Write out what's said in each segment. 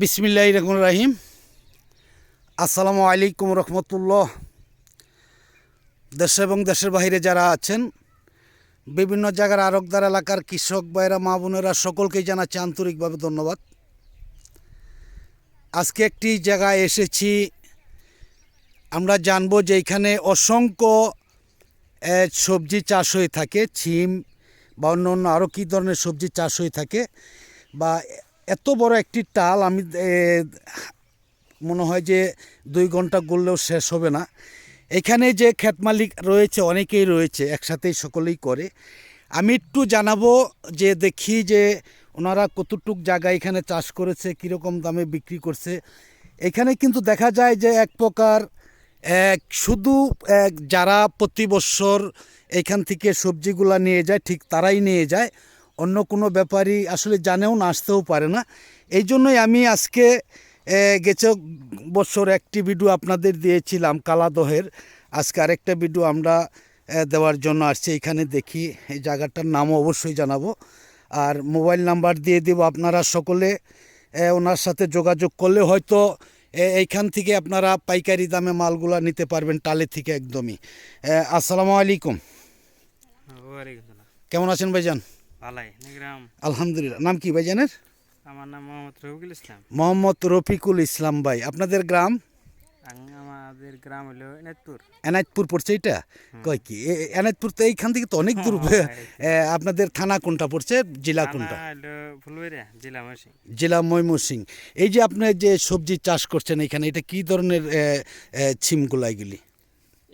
বিসমিল্লাহ রহমান রাহিম। আসসালামু আলাইকুম রহমতুল্লাহ। দেশে এবং দেশের বাইরে যারা আছেন, বিভিন্ন জায়গার আরকদার এলাকার কৃষক ভাইরা মা বোনেরা, সকলকেই জানাচ্ছি আন্তরিকভাবে ধন্যবাদ। আজকে একটি জায়গায় এসেছি। আমরা জানব যে এখানে অসংখ্য সবজি চাষ হয়ে থাকে, ছিম বা অন্য অন্য আরও কী ধরনের সবজি চাষ হয়ে থাকে বা এত বড় একটি টাল আমি মনে হয় যে দুই ঘণ্টা গড়লেও শেষ হবে না। এখানে যে ক্ষেত মালিক রয়েছে, অনেকেই রয়েছে, একসাথেই সকলেই করে। আমি একটু জানাব যে দেখি যে ওনারা কতটুক জায়গা এখানে চাষ করেছে, কীরকম দামে বিক্রি করছে। এখানে কিন্তু দেখা যায় যে এক প্রকার, এক শুধু এক যারা প্রতি বছর এখান থেকে সবজিগুলা নিয়ে যায়, ঠিক তারাই নিয়ে যায়। অন্য কোনো ব্যাপারী আসলে জানেও না আসতেও পারে না। এই জন্যই আমি আজকে গেছে বছর একটি ভিডিও আপনাদের দিয়েছিলাম কালাদহের। আজকে আরেকটা ভিডিও আমরা দেওয়ার জন্য আসছি এখানে দেখি এই জায়গাটার নামও অবশ্যই জানাব। আর মোবাইল নাম্বার দিয়ে দেবো আপনারা সকলে ওনার সাথে যোগাযোগ করলে হয়তো এইখান থেকে আপনারা পাইকারি দামে মালগুলা নিতে পারবেন টালে থেকে একদমই। আসসালামু আলাইকুম। কেমন আছেন ভাইজান? আলহামদুলিল্লাহ। নাম কি ভাইজানের? আমার নাম মোহাম্মদ রফিকুল ইসলাম। মোহাম্মদ রফিকুল ইসলাম ভাই আপনাদের গ্রাম? আমাদের গ্রাম হলো এনায়তপুর। এনায়তপুর পড়ছে এটা কয় কি? এনায়তপুর তো এইখান থেকে তো অনেক দূর। আপনাদের থানা কোনটা পড়ছে? জেলা কোনটা? জেলা ময়মনসিং এই যে আপনি যে সবজি চাষ করছেন এখানে এটা কি ধরনের ছিমগুলা এগুলি?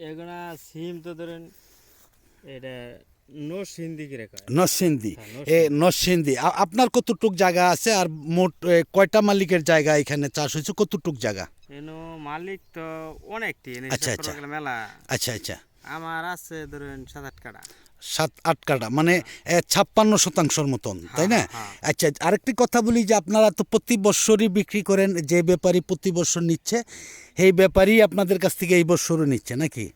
এগুলা সিম তো ধরেন এটা নো সিন্দি করে কয় নরসিংদী। হ্যাঁ, এ আ- আপনার কতটুক জায়গা আছে আর মোট কয়টা মালিকের জায়গা এখানে চাষ হয়েছে? কতটুক জায়গা? মালিক তো অনেকটি আচ্ছা, আচ্ছা। মেলা। আচ্ছা আচ্ছা। আমার আছে ধরেন সাত আট কাটা সাত আট কাটা মানে ছাপ্পান্ন শতাংশের মতন তাই না? হ্যাঁ। আচ্ছা আরেকটি কথা বলি যে আপনারা তো প্রতি বছরই বিক্রি করেন যে ব্যাপারী প্রতি বছর নিচ্ছে সেই ব্যাপারই আপনাদের কাছ থেকে এই বছরও নিচ্ছে নাকি?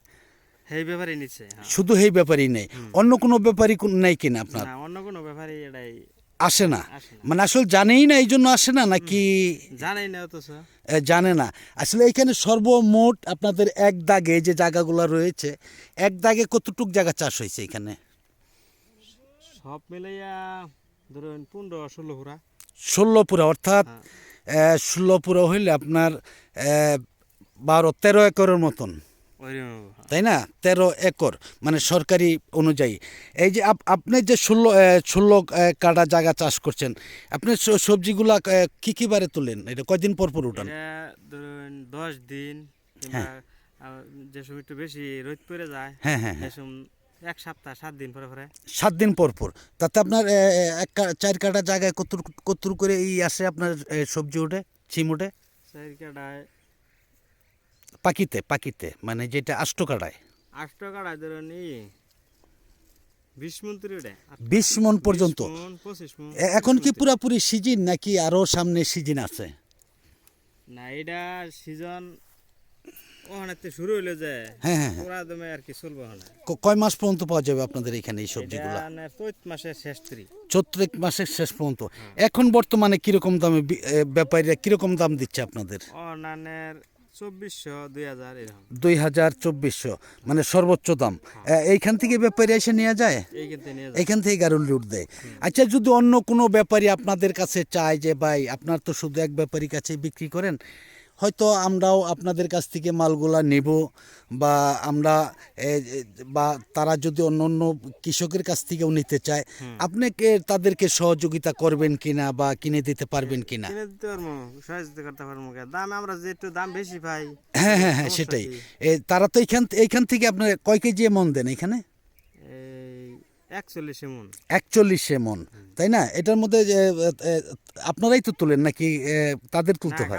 ব্যাপারে নিচ্ছে হ্যাঁ। শুধু এই ব্যাপারী নেই। অন্য কোনো ব্যাপারই নেই কিনা আপনার? না অন্য কোনো ব্যাপারে এটাই আসে না। মানে আসলে জানেই না এই জন্য আসে না নাকি জানাই না এ, জানে না। আসলে এখানে সর্বমোট আপনাদের এক দাগে যে জায়গাগুলো রয়েছে এক দাগে কতটুক জায়গা চাষ হয়েছে এখানে? সব মিলাইয়া ধরুন পনেরো ষোলো হুরা ষোলো পুরা অর্থাৎ হ্যাঁ। ষোলো পুরা হইলে আপনার বারো তেরো একরের মতন। তাই না? তেরো একর মানে সরকারি অনুযায়ী। এই যে আপ- আপনি যে ষোলো ষোলো কাটা জায়গা চাষ করছেন আপনি সবজিগুলা কি কি বারে তোলেন? এটা কয়দিন পর পর উঠান? ধরুন দশ দিন আহ, যে সময় একটু বেশি রোদ পড়ে যায় হ্যাঁ হ্যাঁ হ্যাঁ। এক সপ্তাহ সাত দিন পরে পরে। সাত দিন পর পর। তাতে আপনার এক চার কাটা জায়গায় কত কত করে এই আসে আপনার সবজি ওঠে ছিম ওঠে? চার কাটায় পাকিতে পাকিতে মানে যেটা আষ্ট কাটায় আষ্ট কাটায় বিশ মন পর্যন্ত এখন কি পুরাপুরি সিজন নাকি আরও সামনে সিজন আছে? না এটা সিজন শুরু হইল যে হ্যাঁ হ্যাঁ হ্যাঁ। দমে আর কি চলবে কয় মাস পর্যন্ত পাওয়া যাবে আপনাদের এখানে এই সবজিগুলো? চৈত মাসের শেষ ত্রি। চৈত্রিক মাসের শেষ পর্যন্ত। এখন বর্তমানে কীরকম দামে ব্যাপারীরা কীরকম দাম দিচ্ছে আপনাদের? অন্যান্যের চব্বিশশো দুই হাজার এরকম। দুই হাজার চব্বিশশো মানে সর্বোচ্চ দাম। এইখান থেকে ব্যাপারী এসে নিয়ে যায়? এখান থেকে গাড়ি লুট দেয়। আচ্ছা যদি অন্য কোনো ব্যাপারী আপনাদের কাছে চায় যে ভাই আপনার তো শুধু এক ব্যাপারীর কাছে বিক্রি করেন হয়তো আমরাও আপনাদের কাছ থেকে মালগুলা নেব বা আমরা বা তারা যদি অন্য অন্য কৃষকের কাছ থেকেও নিতে চায় আপনাকে তাদেরকে সহযোগিতা করবেন কিনা বা কিনে দিতে পারবেন কিনা? সহযোগিতা করতে পারব দাম আমরা যে একটু দাম বেশি পাই হ্যাঁ হ্যাঁ হ্যাঁ সেটাই। তারা তো এইখান এইখান থেকে আপনার কয় কেজি মন দেন এখানে? একচল্লিশে মন তাই না? এটার মধ্যে আপনারাই তো তোলেন নাকি তাদের তুলতে হয়?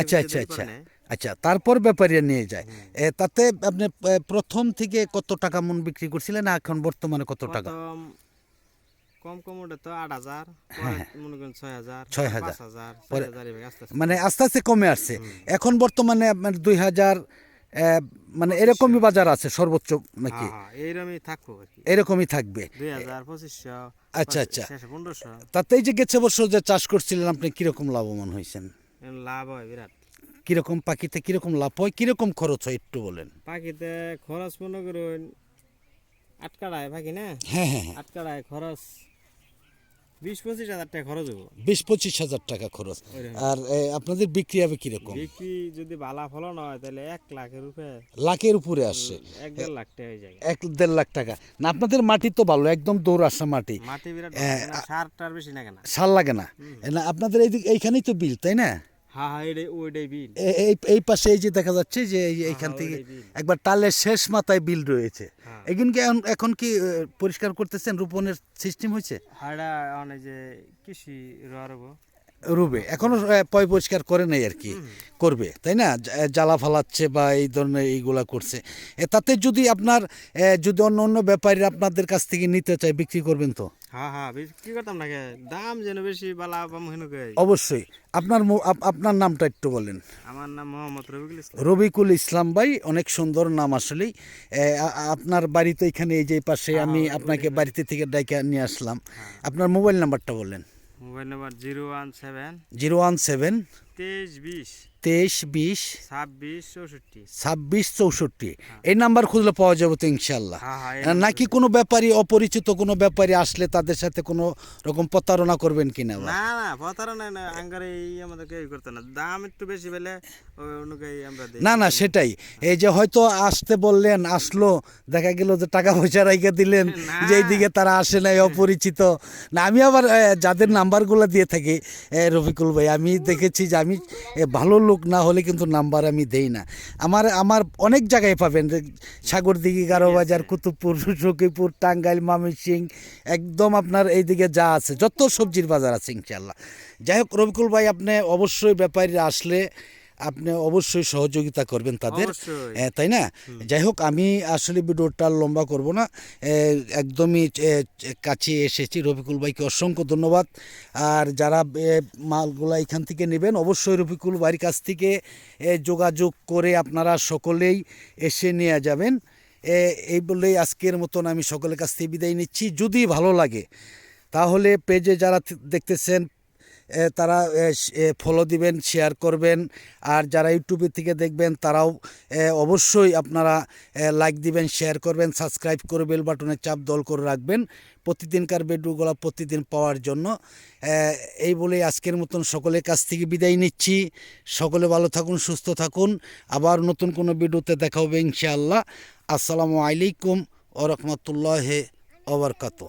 আচ্ছা আচ্ছা আচ্ছা আচ্ছা তারপর নিয়ে যায়। তাতে আপনি প্রথম থেকে কত টাকা মন বিক্রি করছিলেন এখন বর্তমানে কত টাকা? কম কম ওটা তো আট হাজার মনে করেন ছয় হাজার হ্যাঁ, ছয় হাজার। ছয় হাজার এভাবে আস্তে আস্তে মানে আস্তে আস্তে কমে আসছে। এখন বর্তমানে আপনার দুই হাজার মানে এরকমই বাজার আছে সর্বোচ্চ নাকি? হ্যাঁ হ্যাঁ এইরকমই থাকব এরকমই থাকবে। আচ্ছা, আচ্ছা। পনেরোশো। তাতেই যে গেছে বছর যে চাষ করছিলেন আপনি কীরকম লাভবান হয়েছেন? লাভ হয় বিরাট। কীরকম পাখিতে কীরকম লাভ হয় কীরকম খরচ হয় একটু বলেন। পাখিতে খরচ মনে করুন আটকাড়ায় পাখি না? হ্যাঁ হ্যাঁ হ্যাঁ। আটকাড়ায় খরচ বিশ পঁচিশ হাজার টাকা খরচ হব। বিশ পঁচিশ হাজার টাকা খরচ। আর আপনাদের বিক্রি হবে কীরকম? বিক্রি যদি বালা ফলন হয় তাহলে এক লাখের উপরে। লাখের উপরে আসছে এক দেড় লাখ টাকা হয়ে যায় এক দেড় লাখ টাকা। না আপনাদের মাটি তো ভালো একদম দৌড় আসা মাটি। মাটি বিরাট না, সার টার বেশি না। সার লাগে না। আপনাদের এই এইখানেই তো বিল তাই না? হ্যাঁ হ্যাঁ এই এই পাশে এই যে দেখা যাচ্ছে যে এইখান থেকে একবার টালের শেষ মাথায় বিল রয়েছে। হ্যাঁ। এখন কি এখন- কি পরিষ্কার করতেছেন? রোপণের সিস্টেম হয়েছে? হাড়া যে কৃষি রুবে। এখনও পয় পরিষ্কার করে নাই আর কি। করবে তাই না? জ্বালা ফালাচ্ছে বা এই ধরনের এইগুলা করছে। তাতে যদি আপনার যদি অন্য অন্য ব্যাপারী আপনাদের কাছ থেকে নিতে চায় বিক্রি করবেন তো? হ্যাঁ হ্যাঁ অবশ্যই। আপনার আপনার নামটা একটু বলেন। আমার নাম মোহাম্মদ রবিকুল ইসলাম। রবিকুল ইসলাম ভাই অনেক সুন্দর নাম আসলেই। আপনার বাড়িতে এখানে এই যে পাশে আমি আপনাকে বাড়িতে থেকে ডাইকে নিয়ে আসলাম। আপনার মোবাইল নাম্বারটা বললেন mobile number zero one seven zero one seven তেইশ বিশ। ছাব্বিশ চৌষট্টি। চৌষট্টি। এই নাম্বার খুঁজলে পাওয়া যাবে তো ইনশাল্লাহ হ্যাঁ হ্যাঁ নাকি কোনো ব্যাপারী অপরিচিত কোনো ব্যাপারী আসলে তাদের সাথে কোনো রকম প্রতারণা করবেন কিনা না না প্রতারণা না আঙ্গারে আমাদেরকে এই করতে না। দাম একটু বেশি পেলে আমরা না না সেটাই। এই যে হয়তো আসতে বললেন আসলো দেখা গেল যে টাকা পয়সা রাইখে দিলেন। যে এইদিকে তারা আসে নাই অপরিচিত। না আমি আবার যাদের নাম্বারগুলো দিয়ে থাকি রফিকুল ভাই আমি দেখেছি যে আমি এ, ভালো লোক না হলে কিন্তু নাম্বার আমি দেই না। আমার আমার অনেক জায়গায় পাবেন সাগরদিঘি গারোবাজার কুতুবপুর সখীপুর টাঙ্গাইল মামিসিং একদম আপনার এইদিকে যা আছে যত সবজির বাজার আছে ইনশাল্লাহ যাই হোক রবিকুল ভাই আপনি অবশ্যই ব্যাপারীরা আসলে আপনি অবশ্যই সহযোগিতা করবেন তাদের। তাই না? যাই হোক আমি আসলে ভিডিওটা লম্বা করব না। একদমই কাছে এসেছি। রফিকুল ভাইকে অসংখ্য ধন্যবাদ। আর যারা মালগুলা এখান থেকে নেবেন অবশ্যই রফিকুল ভাইয়ের কাছ থেকে যোগাযোগ করে আপনারা সকলেই এসে নিয়ে যাবেন। এই বলেই আজকের মতন আমি সকলের কাছ থেকে বিদায় নিচ্ছি। যদি ভালো লাগে তাহলে পেজে যারা দেখতেছেন তারা ফলো দিবেন শেয়ার করবেন। আর যারা ইউটিউবে থেকে দেখবেন, তারাও অবশ্যই আপনারা লাইক দিবেন শেয়ার করবেন সাবস্ক্রাইব করে বেল বাটনে চাপ দল করে রাখবেন। প্রতিদিনকার ভিডিওগুলো প্রতিদিন পাওয়ার জন্য। এই বলে আজকের মতন সকলের কাছ থেকে বিদায় নিচ্ছি। সকলে ভালো থাকুন, সুস্থ থাকুন। আবার নতুন কোনো ভিডিওতে দেখা হবে ইনশাআল্লাহ। আসসালামু আলাইকুম ও রহমতুল্লাহ ওবরকাত